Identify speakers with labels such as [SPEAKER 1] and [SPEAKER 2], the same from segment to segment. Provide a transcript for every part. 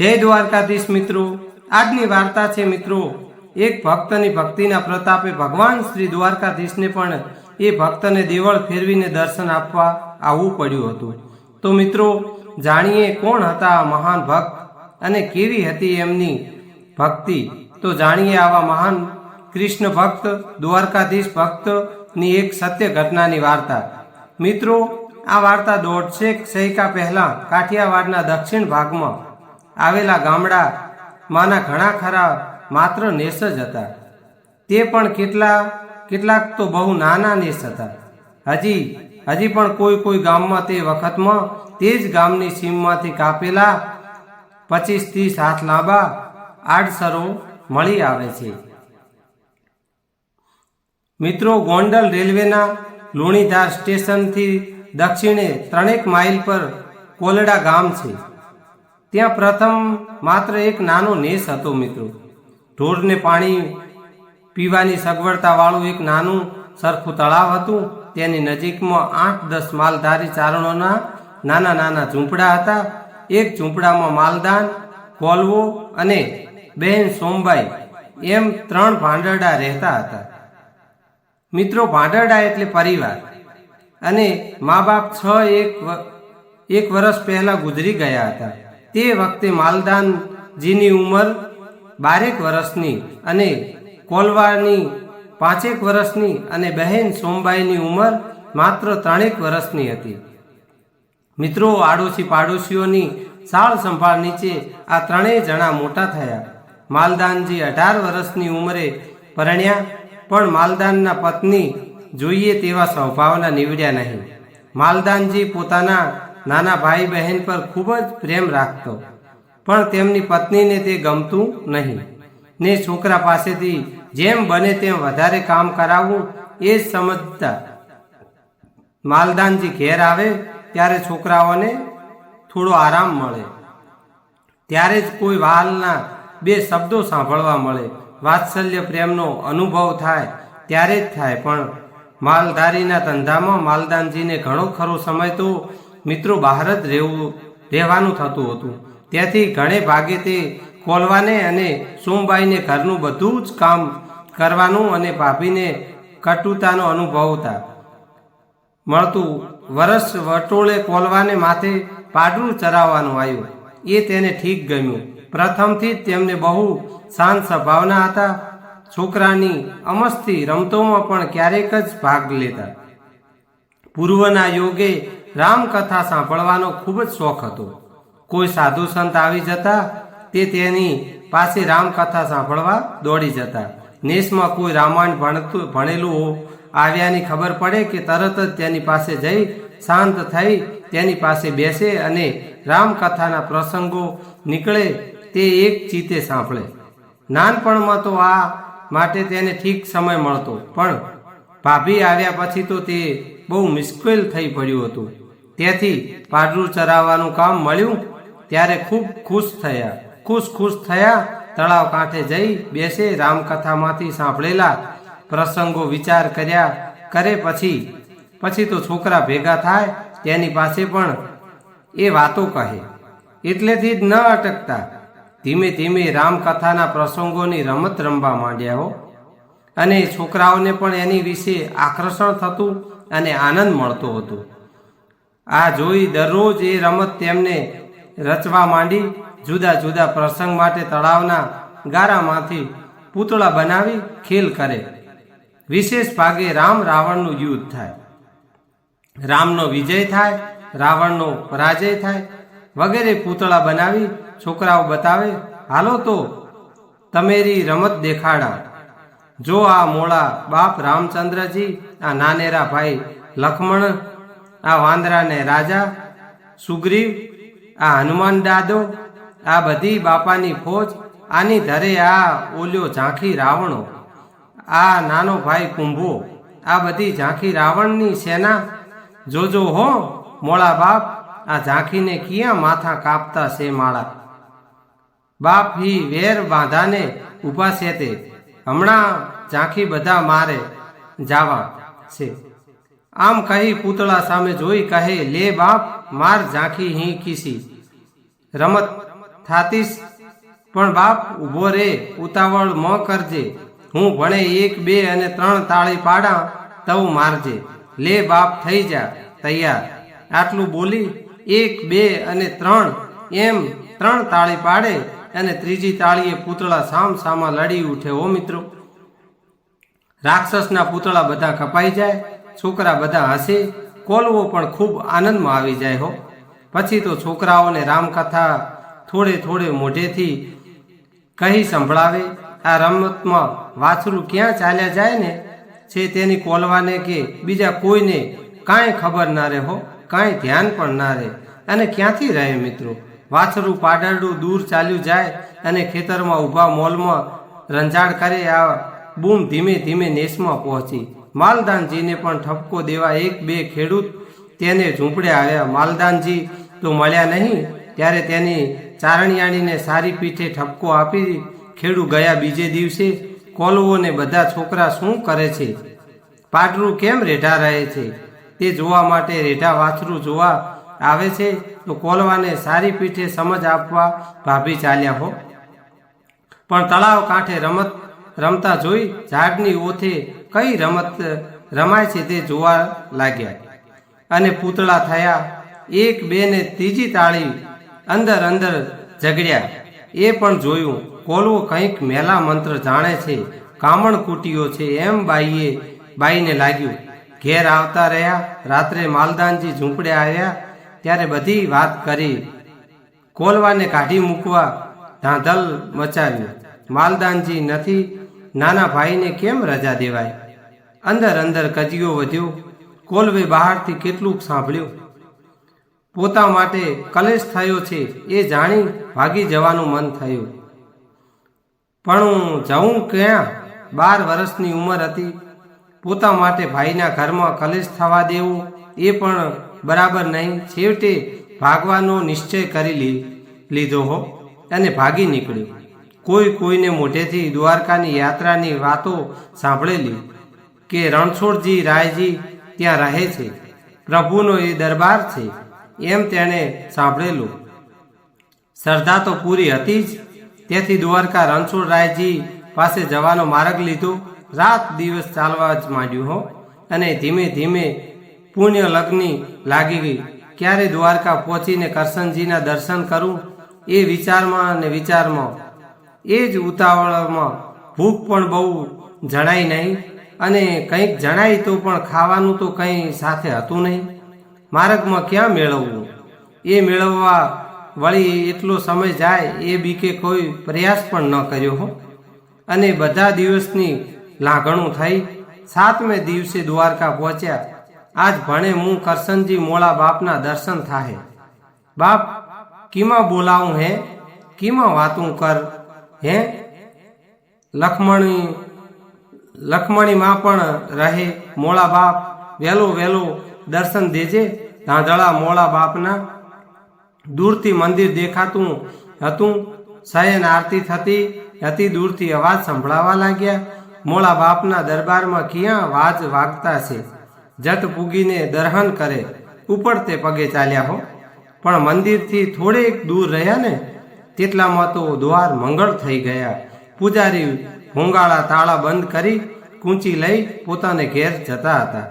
[SPEAKER 1] જય દ્વારકાધીશ મિત્રો. આજની વાર્તા છે મિત્રો, એક ભક્તની ભક્તિના પ્રતાપે ભગવાન શ્રી દ્વારકાધીશને પણ એ ભક્તને દેવળ ફેરવીને દર્શન આપવા આવવું પડ્યું હતું. તો મિત્રો, જાણીએ કોણ હતા આ મહાન ભક્ત અને કેવી હતી એમની ભક્તિ? તો જાણીએ આવા મહાન કૃષ્ણ ભક્ત, દ્વારકાધીશ ભક્તની એક સત્ય ઘટનાની વાર્તા. મિત્રો, આ વાર્તા દોઢસેક સૈકા પહેલા કાઠિયાવાડના દક્ષિણ ભાગમાં આવેલા ગામડા માના ઘણા ખરા માત્ર નેસ જ હતા. તે પણ કેટલા, કેટલાક તો બહુ નાના નેસ હતા. હજી હજી પણ કોઈ કોઈ ગામમાં તે વખતમાં તે જ ગામની સીમમાંથી કાપેલા પચીસ ત્રીસ હાથ લાંબા આડસરો મળી આવે છે. મિત્રો, ગોંડલ રેલવેના લુણીધાર સ્ટેશનથી દક્ષિણે ત્રણેક માઇલ પર કોલડા ગામ છે. ત્યાં પ્રથમ માત્ર એક નાનો નેસ હતો મિત્રો. ઢોરને પાણી પીવાની સગવડતાવાળું એક નાનું સરખું તળાવ હતું. તેની નજીકમાં આઠ દસ માલધારી ચારણોના નાના નાના ઝૂંપડા હતા. એક ઝૂંપડામાં માલદાન, કોલવો અને બહેન સોમબાઈ એમ ત્રણ ભાંડરડા રહેતા હતા. મિત્રો, ભાંડરડા એટલે પરિવાર. અને મા બાપ છ એક એક વર્ષ પહેલા ગુજરી ગયા હતા. તે વખતે માલદાનજીની ઉંમર બારેક વર્ષની અને કોલવાની પાંચેક વર્ષની અને બહેન સોમબાઈની ઉંમર માત્ર ત્રણેક વર્ષની હતી. મિત્રો આડોશી પાડોશીઓની સાળ સંભાળ નીચે આ ત્રણેય જણા મોટા થયા. માલદાનજી અઢાર વર્ષની ઉંમરે પરણ્યા, પણ માલદાનના પત્ની જોઈએ તેવા સ્વભાવના નીવડ્યા નહીં. માલદાનજી પોતાના નાના ભાઈ બહેન પર ખૂબ જ પ્રેમ રાખતો, પણ તેમની પત્નીને તે ગમતું નહીં. ને છોકરા પાસેથી જેમ બને તેમ વધારે કામ કરાવવું એ સમજતા માલદાનજી ઘેર આવે ત્યારે છોકરાઓને થોડો આરામ મળે. ત્યારે જ કોઈ વાલના બે શબ્દો સાંભળવા મળે. વાત્સલ્ય પ્રેમનો અનુભવ થાય ત્યારે જ થાય, પણ માલધારીના ધંધામાં માલદાનજીને ઘણો ખરો સમય તો મિત્રો બહાર જ રહેવું, રહેવાનું થતું હતું. તેથી ઘણે ભાગે તે કોલવાને અને સોમબાઈને ઘરનું બધું જ કામ કરવાનું અને ભાભીને કટુતાનો અનુભવતા મળતું વરસ વટોળે કોલવાને માથે પાડરું ચરાવવાનું આવ્યું. એ તેને ઠીક ગમ્યું. પ્રથમથી જ તેમને બહુ શાંત સ્વભાવના હતા. છોકરાની અમસ્તી રમતોમાં પણ ક્યારેક જ ભાગ લેતા. પૂર્વના યોગે રામકથા સાંભળવાનો ખૂબ જ શોખ હતો. કોઈ સાધુ સંત આવી જતા, તે તેની પાસે રામકથા સાંભળવા દોડી જતા. નેસમાં કોઈ રામાયણ ભણતું, ભણેલું આવ્યાની ખબર પડે કે તરત જ તેની પાસે જઈ શાંત થઈ તેની પાસે બેસે અને રામકથાના પ્રસંગો નીકળે તે એક ચીતે સાંભળે. નાનપણમાં તો આ માટે તેને ઠીક સમય મળતો, પણ ભાભી આવ્યા પછી તો તે બહુ મુશ્કેલ થઈ પડ્યું હતું. તેથી પાડરું ચરાવવાનું કામ મળ્યું ત્યારે ખૂબ ખુશ થયા. ખુશ ખુશ થયા, તળાવ કાંઠે જઈ બેસે રામકથામાંથી સાંભળેલા પ્રસંગો વિચાર કર્યા. કરે પછી? પછી તો છોકરા ભેગા થાય, તેની પાસે પણ એ વાતો કહે. એટલેથી જ ન અટકતા. ધીમે ધીમે રામકથાના પ્રસંગોની રમત રમવા માંડ્યા હો. અને છોકરાઓને પણ એની વિશે આકર્ષણ થતું અને આનંદ મળતો હતો. આ જોઈ દરરોજ એ રમત તેમને રચવા માંડી, જુદા જુદા પ્રસંગ માટે તળાવના ગારામાંથી પૂતળા બનાવી ખેલ કરે. વિશેષ ભાગે રામ રાવણનું યુદ્ધ થાય. રામનો વિજય થાય, રાવણનો પરાજય થાય, વગેરે પૂતળા બનાવી છોકરાઓ બતાવે, હાલો તો, તમેરી રમત દેખાડા. જો આ મોળા બાપ રામચંદ્રજી, આ નાનેરા ભાઈ લક્ષ્મણ આ વાંદરાને રાજા, સુગ્રીવ, આ હનુમાન દાદો, આ બધી બાપાની ફોજ, આની ધરે આ ઓલ્યો ઝાંખી રાવણો, આ નાનો ભાઈ કુંભો, આ બધી ઝાંખી રાવણની સેના, જોજો હો, મોળા બાપ, આ ઝાંખીને કિયા માથા કાપતા છે માળા? બાપ હી વેર બાંધાને ઊભા છે તે, હમણાં ઝાંખી બધા મારે જાવા છે. આમ કહી પૂતળા સામે જોઈ કહે, લે બાપ, માર ઝાંખી હી કીસી. રમત થાતીશ, પણ બાપ, ઊભો રે, ઉતાવળ ન કરજે. હું ભણે એક, બે અને ત્રણ તાળી પાડા, તવ મારજે. લે બાપ, થઈ જા, તૈયાર. આટલું બોલી, એક, બે અને ત્રણ એમ ત્રણ તાળી પાડે અને ત્રીજી તાળીએ પૂતળા સામ સામા લડી ઉઠે. ઓ મિત્રો, રાક્ષસના પૂતળા બધા કપાઈ જાય છોકરા બધા હસે કોલવો પણ ખૂબ આનંદમાં આવી જાય હો. પછી તો છોકરાઓને રામકથા થોડે થોડે મોઢેથી કહી સંભળાવે, આ રમતમાં વાછરું ક્યાં ચાલ્યા જાય ને? છે તેની કોલવાને કે બીજા કોઈને કાંઈ ખબર ના રહે હો, કાંઈ ધ્યાન પણ ના રહે. અને ક્યાંથી રહે મિત્રો? વાછરું પાડરડું દૂર ચાલ્યું જાય અને ખેતરમાં ઊભા મોલમાં રંજાડ કરે, આ બૂમ ધીમે ધીમે નેસમાં પહોંચી. માલદાનજીને પણ ઠપકો દેવા એક બે ખેડૂત તેને ઝૂંપડે આવ્યા. માલદાનજી તો મળ્યા નહીં, ત્યારે તેની ચારણિયાણીને સારી પીઠે ઠપકો આપી ખેડૂ ગયા બીજે દિવસે, કોલવોને બધા છોકરા શું કરે છે? પાટરું કેમ રેઢા રહે છે? તે જોવા માટે રેઢા વાથરું જોવા આવે છે, તો કોલવાને સારી પીઠે સમજ આપવા ભાભી ચાલ્યા હો. પણ તળાવ કાંઠે રમત રમતા જોઈ ઝાડની ઓથે કઈ રમત રમાય છે તે જોવા લાગ્યા. અને પૂતળા થયા. એક, બે ને ત્રીજી તાળી અંદર અંદર ઝઘડ્યા એ પણ જોયું, કોલવો કંઈક મેલા મંત્ર જાણે છે. કામણ કૂટીઓ છે. એમ બાઈએ, બાઈને લાગ્યું. ઘેર આવતા રહ્યા. રાત્રે માલદાનજી ઝૂંપડે આવ્યા. ત્યારે બધી વાત કરી. કોલવાને કાઢી મૂકવા ધાંધલ મચાવ્યું. માલદાનજી નથી નાના ભાઈને કેમ રજા દેવાય? અંદર અંદર કજિયો વધ્યો. કોલવે બહારથી કેટલુંક સાંભળ્યું? પોતા માટે કલેશ થયો છે એ જાણી ભાગી જવાનું મન થયું. પણ હું જવું ક્યાં? બાર વર્ષની ઉંમર હતી. પોતા માટે ભાઈના ઘરમાં કલેશ થવા દેવું એ પણ બરાબર નહીં. છેવટે ભાગવાનો નિશ્ચય કરી લીધો હો. અને ભાગી નીકળ્યો. કોઈ કોઈને મોઢેથી દ્વારકાની યાત્રાની વાતો સાંભળેલી કે રણછોડજી, રાયજી ત્યાં રહે છે, પ્રભુનો એ દરબાર છે, એમ તેણે સાંભળેલું. શ્રદ્ધા તો પૂરી હતી જ. તેથી દ્વારકા રણછોડ રાયજી પાસે જવાનો માર્ગ લીધો. રાત દિવસ ચાલવા જ માંડ્યું હો. અને ધીમે ધીમે પુણ્ય લગ્ની લાગી ગઈ. ક્યારે દ્વારકા પહોંચીને કરશનજીના દર્શન કરું? એ વિચારમાં અને વિચારમાં એ જ ઉતાવળમાં ભૂખ પણ બહુ જણાય નહીં અને કંઈક જણાય તો પણ ખાવાનું તો કંઈ સાથે હતું નહીં. માર્ગમાં ક્યાં મેળવવું? એ મેળવવા વળી એટલો સમય જાય એ બીકે કોઈ પ્રયાસ પણ ન કર્યો હો. અને બધા દિવસની લાગણું થઈ. સાતમે દિવસે દ્વારકા પહોંચ્યા. આજ ભણે હું કરશનજી મોળા બાપના દર્શન થાહે. બાપ, કીમાં બોલાવું હે? કીમાં વાતું કર? હે? લખમણી, લખમણીમાં પણ રહે મોળા બાપ વહેલો વહેલો દર્શન દેજે, ધાંધળા મોળા બાપના. દૂરથી મંદિર દેખાતું હતું શયન આરતી થતી હતી દૂરથી અવાજ સંભળાવા લાગ્યા. મોળા બાપના દરબારમાં ક્યાં વાજ વાગતા છે? જટ પૂગીને દર્હન કરે. ઉપડતે પગે ચાલ્યા હો. પણ મંદિરથી થોડેક દૂર રહ્યા ને તેટલામાં તો દ્વાર મંગળ થઈ ગયા. પૂજારી ભોંગાળા તાળા બંધ કરી કૂંચી લઈ પોતાને ઘેર જતા હતા.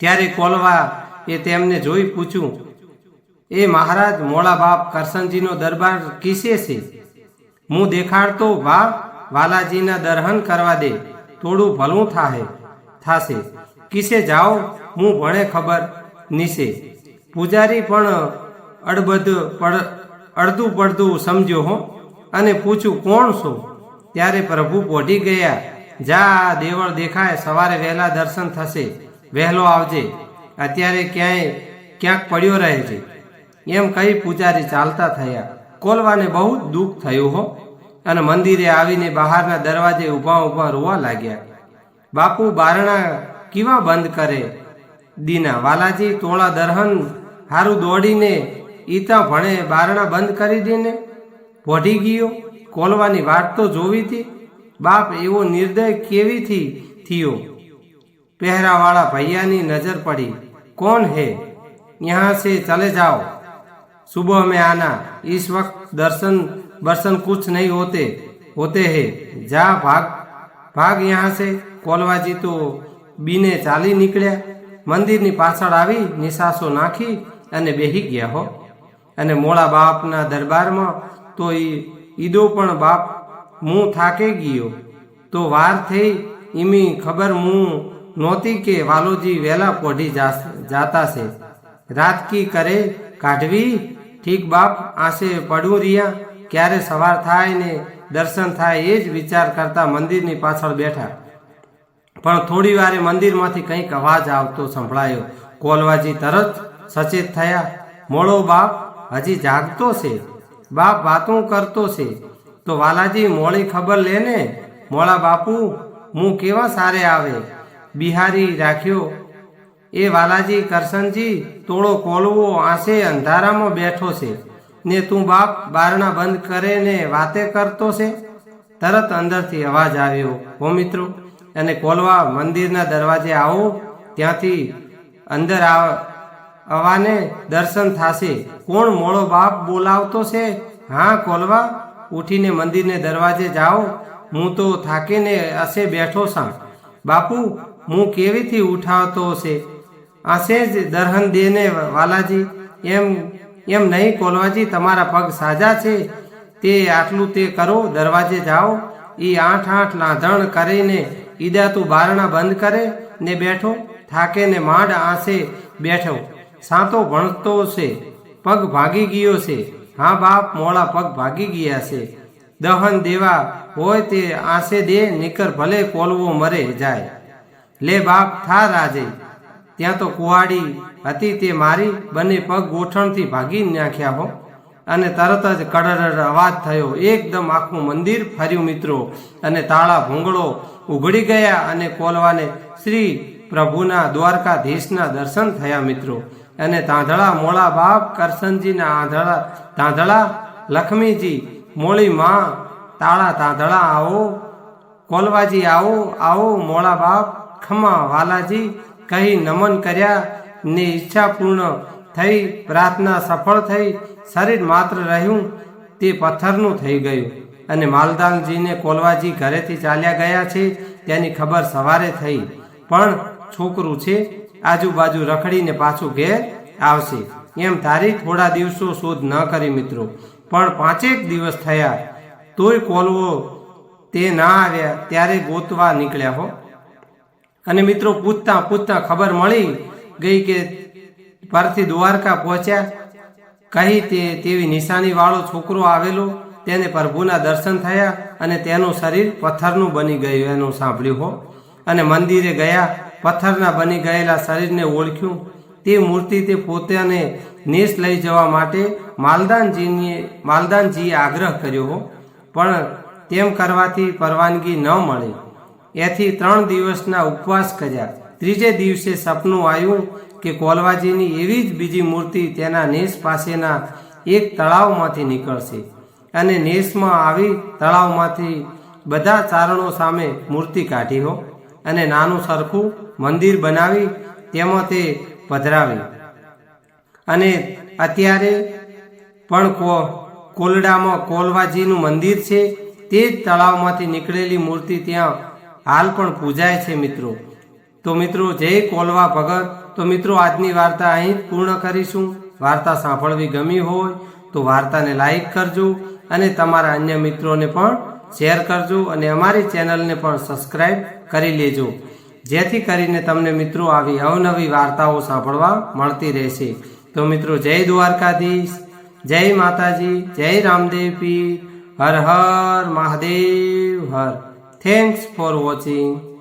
[SPEAKER 1] ત્યારે કોલવા એ તેમને જોઈ પૂછ્યું, એ મહારાજ, મોળા બાપ કરશનજીનો દરબાર કિસે છે? હું દેખાડતો વા વાલાજીના દર્હન કરવા દે, થોડું ભલું થાહે, થાશે. કિસે જાઓ, હું ભણે ખબર નિશે. પૂજારી પણ અડબદ પડ અડધું પડધું સમજ્યો હો અને પૂછ્યું, કોણ છો? ત્યારે પ્રભુ પોઢી ગયા, જા, દેવળ દેખાય, સવારે વહેલા દર્શન થશે, વહેલો આવજે. અત્યારે ક્યાંય ક્યાંક પડ્યો રહે છે. એમ કહી પૂજારી ચાલતા થયા. કોલવાને બહુ દુઃખ થયું હો. અને મંદિરે આવીને બહારના દરવાજે ઊભા ઊભા રોવા લાગ્યા. બાપુ, બારણા કેવા બંધ કરે? દીના, વાલાજી, તોળા દરહન, હારું દોડીને એ તો ભણે બારણા બંધ કરી દઈને વઢી ગયો. કોલવાની વાત તો જોવી હતી બાપ એવો નિર્દય કેવીથી થયો? પહેરાવાળા ભૈયાની નજર પડી. કોણ હે? યહાં સે ચલે જાઓ. સુબહ મેં આના. ઇસ વખત દર્શન, બર્શન કુછ નહીં હોતે. હોતે હે. જા, ભાગ. ભાગ યહાં સે કોલવાજી તો બીને ચાલી નીકળ્યા. મંદિરની પાછળ આવી નિશાસો નાખી અને બેહી ગયા હો. અને મોળા બાપના દરબારમાં તો એ ઈદો પણ બાપ હું થાકે ગયો. તો વાર થઈ ઈમી ખબર હું નહોતી કે વાલોજી વહેલા પોઢી જાતા છે રાત કી કરે કાઢવી? ઠીક બાપ આશે પડું રહ્યા ક્યારે સવાર થાય ને દર્શન થાય એ જ વિચાર કરતા મંદિરની પાછળ બેઠા. પણ થોડી વારે મંદિરમાંથી કંઈક અવાજ આવતો સંભળાયો. કોલવાજી તરત સચેત થયા. મોળો બાપ હજી જાગતો છે? બાપ વાતું કરતો છે. તો વાલાજી મોળી ખબર લેને મોળા બાપુ, હું કેવા સારે આવે? બિહારી રાખ્યો. એ વાલાજી કરશનજી તોડો કોલવો આંસે અંધારામાં બેઠો છે. ને તું બાપ બારણા બંધ કરે ને વાતે કરતો છે? તરત અંદરથી અવાજ આવ્યો, હો મિત્રો અને કોલવા મંદિરના દરવાજે આવો. ત્યાંથી અંદર આવ- આવવાને દર્શન થાશે. કોણ મોળો બાપ બોલાવતો છે? હા, કોલવા, ઉઠીને મંદિરને દરવાજે જાઓ. હું તો થાકીને અસે બેઠો સાં. બાપુ, હું કેવીથી ઉઠાવતો છે આશે જ દરહન દેને વાલાજી. એમ એમ નહીં, કોલવાજી, તમારા પગ સાજા છે. તે આટલું તે કરો, દરવાજે જાઓ. એ આઠ આઠ લાંધણ કરીને ઈદા તું બારણા બંધ કરે ને બેઠો. થાકે ને માંડ આંસે બેઠો. સાતો ભણતો છે, પગ ભાગી ગયો છે. હા બાપ મોળા પગ ભાગી ગયા છે. દહન દેવા હોય તે આંસે દે, નીકર ભલે કોલવો મરે જાય. લે બાપ, થા રાજે. ત્યાં તો કુવાડી હતી તે મારી, બંને પગ ગોઠણથી ભાગી નાખ્યા હો. અને તરત જ કડરડ અવાજ થયો. એકદમ આખું મંદિર ફર્યું મિત્રો. અને તાળા ભૂંગળો ઉઘડી ગયા અને કોલવાને શ્રી પ્રભુના દ્વારકાધીશના દર્શન થયા મિત્રો. અને તાંધળા મોળા બાપ કરશનજીના આંધળા તાંધળા લક્ષ્મીજી, મોળી માં, તાળા તાંધળા આવો, કોલવાજી આવો આવો, મોળા બાપ ખમા વાલાજી, કહી નમન કર્યા, ને ઈચ્છા પૂર્ણ થઈ, પ્રાર્થના સફળ થઈ, શરીર માત્ર રહ્યું, તે પથ્થરનું થઈ ગયું. અને માલદાનજીને કોલવાજી ઘરેથી ચાલ્યા ગયા છે, તેની ખબર સવારે થઈ. પણ છોકરું છે આજુબાજુ રખડીને પાછું ઘેર આવશે. એમ ધારી થોડા દિવસો શોધ ન કરી મિત્રો. પણ પાંચેક દિવસ થયા. તોય કોલવો તે ના આવ્યા. ત્યારે ગોતવા નીકળ્યા હો. અને મિત્રો પૂછતા પૂછતા ખબર મળી ગઈ કે પરથી દ્વારકા પહોંચ્યા. કહી તે તેવી નિશાની વાળો છોકરો આવેલો. તેને પ્રભુના દર્શન થયા અને તેનું શરીર પથ્થરનું બની ગયું, એનું સાંભળ્યું હો. અને મંદિરે ગયા. પથ્થરના બની ગયેલા શરીરને ઓળખ્યું. તે મૂર્તિ તે પોતાને નેસ લઈ જવા માટે માલદાનજીને, માલદાનજીએ આગ્રહ કર્યો પણ તેમ કરવાથી પરવાનગી ન મળી. એથી ત્રણ દિવસના ઉપવાસ કર્યા. ત્રીજે દિવસે સપનું આવ્યું કે કોલવાજીની એવી જ બીજી મૂર્તિ તેના નેસ પાસેના એક તળાવમાંથી નીકળશે અને નેસમાં આવી તળાવમાંથી બધા ચારણો સામે મૂર્તિ કાઢી હો. અને નાનું સરખું મંદિર બનાવી તેમાં તે પધરાવી. અને અત્યારે પણ કોલડામાં કોલવાજીનું મંદિર છે, તે જ તળાવમાંથી નીકળેલી મૂર્તિ ત્યાં હાલ પણ પૂજાય છે મિત્રો. તો મિત્રો, જય કોલવા ભગત. તો મિત્રો, આજની વાર્તા અહીં પૂર્ણ કરીશું. વાર્તા સાંભળવી ગમી હોય તો વાર્તાને લાઈક કરજો અને તમારા અન્ય મિત્રોને પણ શેર કરજો અને અમારી ચેનલને પણ સબસ્ક્રાઈબ કરી લેજો. જેથી કરીને તમને મિત્રો આવી અવનવી વાર્તાઓ સાંભળવા મળતી રહેશે. તો મિત્રો જય દ્વારકાધીશ, જય માતાજી, જય રામદેવ હર હર મહાદેવ હર. Thanks for watching